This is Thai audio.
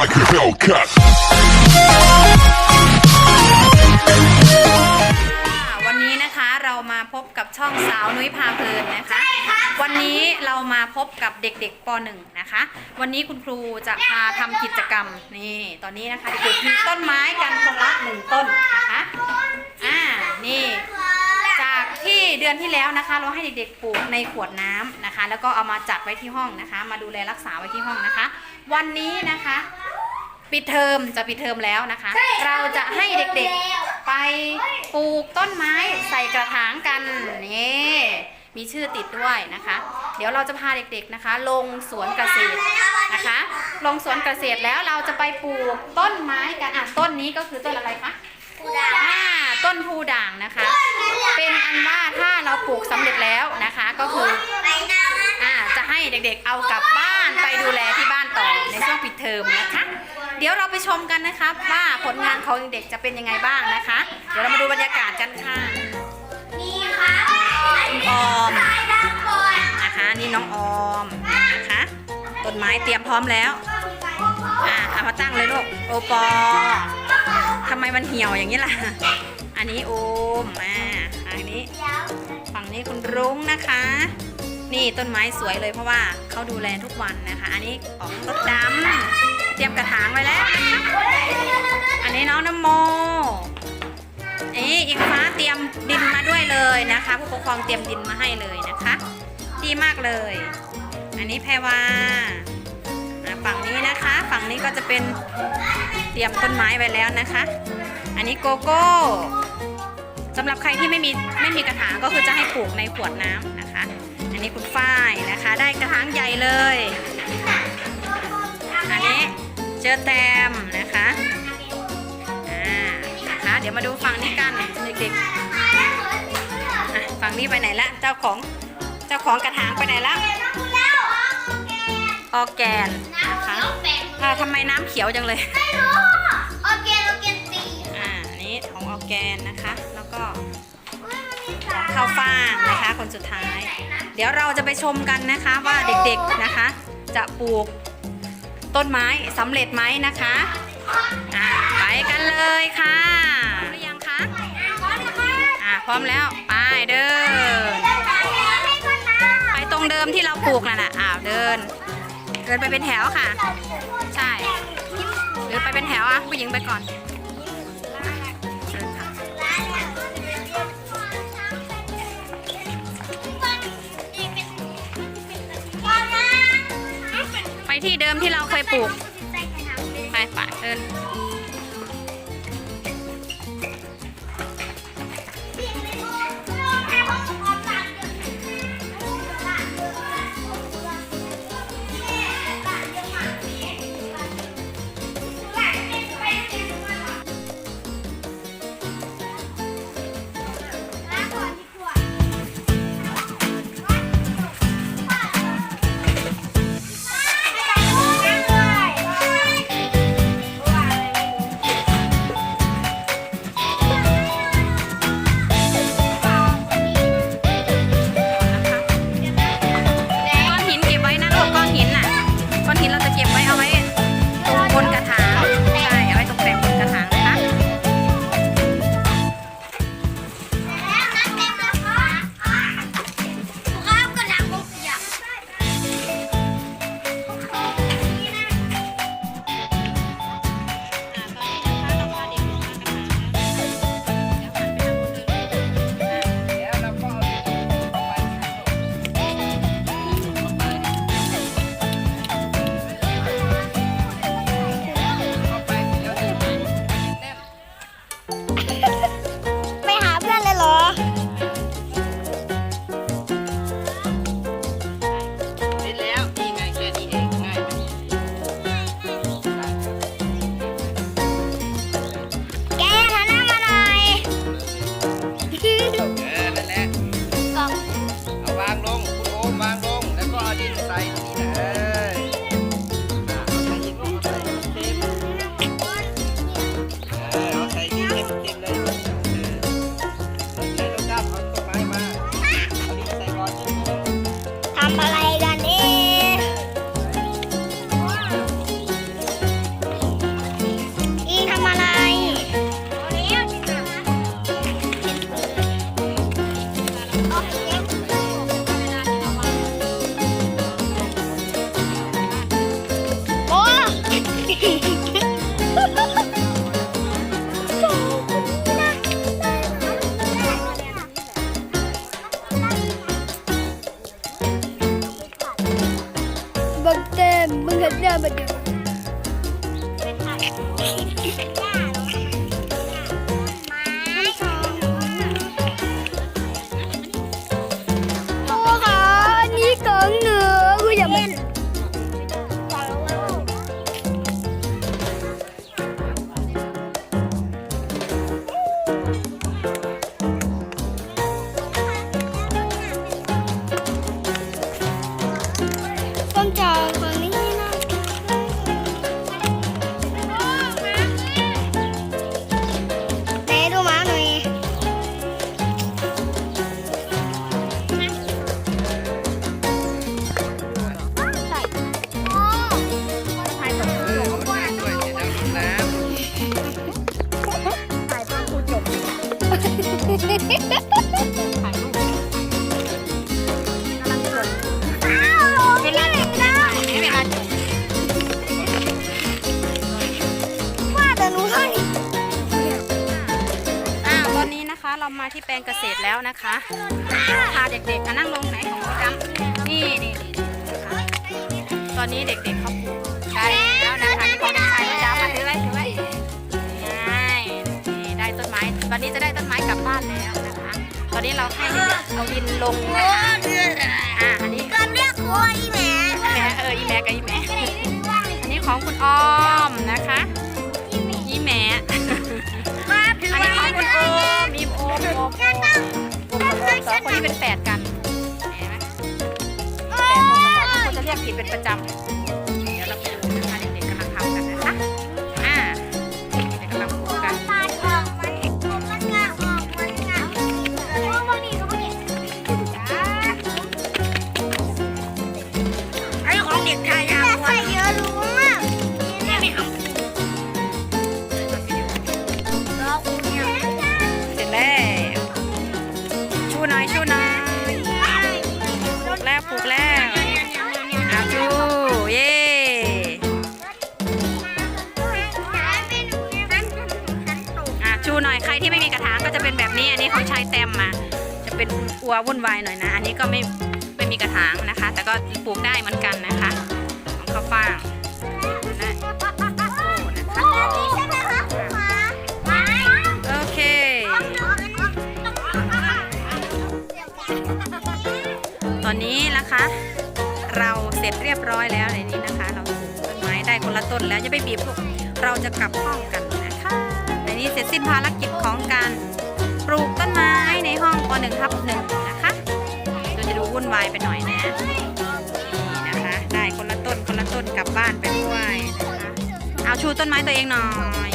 like a Hellcat. ค่ะวันนี้นะคะเรามาพบกับช่องสาวนุ้ยพาเพลินนะคะ วันนี้เรามาพบกับเด็กๆป .1 นะคะ วันนี้คุณครูจะพาทำกิจกรรมนี่ตอนนี้นะคะเด็กๆมีต้นไม้กันคนละหนึ่งต้นนะคะอ่านี่จากที่เดือนที่แล้วนะคะ เราให้เด็กๆปลูกในขวดน้ำนะคะ แล้วก็เอามาจัดไว้ที่ห้องนะคะ มาดูแลรักษาไว้ที่ห้องนะคะ วันนี้นะคะ ปิดเทอมจะปิดเทอมแล้วนะคะ เราจะให้เด็กๆไปปลูกต้นไม้ใส่กระถางกันนี่มีชื่อติดด้วยนะคะ เดี๋ยวเราจะพาเด็กๆนะคะ ลงสวนเกษตรนะคะ ลงสวนเกษตรแล้วเราจะไปปลูกต้นไม้กันอะต้นนี้ก็คือต้นอะไรคะอ่าต้นพูด่างนะคะ เป็นอันว่าถ้าเราปลูกสำเร็จแล้วนะคะก็คืออ่าจะให้เด็กๆเอากลับบ้านไปดูแลที่บ้านต่อในช่วงปิดเทอมนะคะ เดี๋ยวเราไปชมกันนะคะว่าผลงานของเด็กๆจะเป็นยังไงบ้างนะคะ เดี๋ยวเรามาดูบรรยากาศกันค่ะคุณออมนะคะนี่น้องออมนะคะต้นไม้เตรียมพร้อมแล้วอ่าเอามาตั้งเลยลูกโอปอทำไมมันเหี่ยวอย่างนี้ล่ะ อันนี้โอมอ่าอันนี้ฝั่งนี้คุณรุ้งนะคะ นี่ต้นไม้สวยเลยเพราะว่าเขาดูแลทุกวันนะคะ อันนี้ของรถดำ เตรียมกระถางไว้แล้ว อันนี้น้องน้ำโมเอ๊ะอิงฟ้าเตรียมดินมาด้วยเลยนะคะ ผู้ปกครองเตรียมดินมาให้เลยนะคะ ดีมากเลย อันนี้แพรวาอะฝั่งนี้นะคะ ฝั่งนี้ก็จะเป็นเตรียมต้นไม้ไว้แล้วนะคะ อันนี้โกโก้สำหรับใครที่ไม่มีไม่มีกระถางก็คือจะให้ปลูกในขวดน้ำนะคะ อันนี้คุณฝ้ายนะคะ ได้กระถางใหญ่เลย เจอแตมนะคะอ่านะคะ เดี๋ยวมาดูฝั่งนี้กันเด็กๆอะฝั่งนี้ไปไหนละเจ้าของเจ้าของกระถางไปไหนละออร์แกนนะคะอ่าทำไมน้ำเขียวจังเลยอ่าอันนี้ของออร์แกนนะคะ แล้วก็ข้าวฟ่างนะคะ คนสุดท้าย เดี๋ยวเราจะไปชมกันนะคะว่าเด็กๆนะคะ จะปลูก ต้นไม้สำเร็จไหมนะคะอ่าไปกันเลยค่ะหรือยังคะอะพร้อมแล้วไปเดิน ไปตรงเดิมที่เราปลูกน่ะนะอ้าวเดิน เดินไปเป็นแถวค่ะ ใช่หรือไปเป็นแถวอะผู้หญิงไปก่อน ที่เดิมที่เราเคยปลูกไปป่ะเดิน เรามาที่แปลงเกษตรแล้วนะคะพาเด็กๆมานั่งลงไหนของโปรแกรมนี่นี่นี่นะคะตอนนี้เด็กๆเขาปลูกได้แล้วนะคะที่เขาเป็นชายประจำมาถือไว้ถือไว้ง่ายนี่ได้ต้นไม้วันนี้จะได้ต้นไม้กลับบ้านแล้วนะคะ ตอนนี้เราให้เด็กๆเอาดินลงนะคะอ่าอันนี้ก็เรียกครูอีแหม่แม่เอออีแม่กับอีแม่อันนี้ของคุณออมนะคะอีแม่มาอันนี้ของคุณโอ มมีโอมโอมโอมโอมสองคนนี้เป็นแฝดกันเห็นไหมแฝดของสองคนจะเรียกผิดเป็นประจำ ชูหน่อยใครที่ไม่มีกระถางก็จะเป็นแบบนี้อันนี้ของชายแต้มมา จะเป็นอัววุ่นวายหน่อยนะ อันนี้ก็ไม่ไม่มีกระถางนะคะ แต่ก็ปลูกได้เหมือนกันนะคะ ของข้าวฟ่างนะโอ้นะคะโอเคตอนนี้นะคะเราเสร็จเรียบร้อยแล้วในนี้นะคะ เราปลูกต้นไม้ได้คนละต้นแล้วจะไปบีบลูกเราจะกลับห้องกัน นี้เสร็จสิ้นภารกิจของการปลูกต้นไม้ในห้องป .1 ทับหนึ่งนะคะเราจะดูวุ่นวายไปหน่อยนะนี่นะคะ ได้คนละต้นคนละต้นกลับบ้านไปด้วยนะคะ เอาชูต้นไม้ตัวเองหน่อย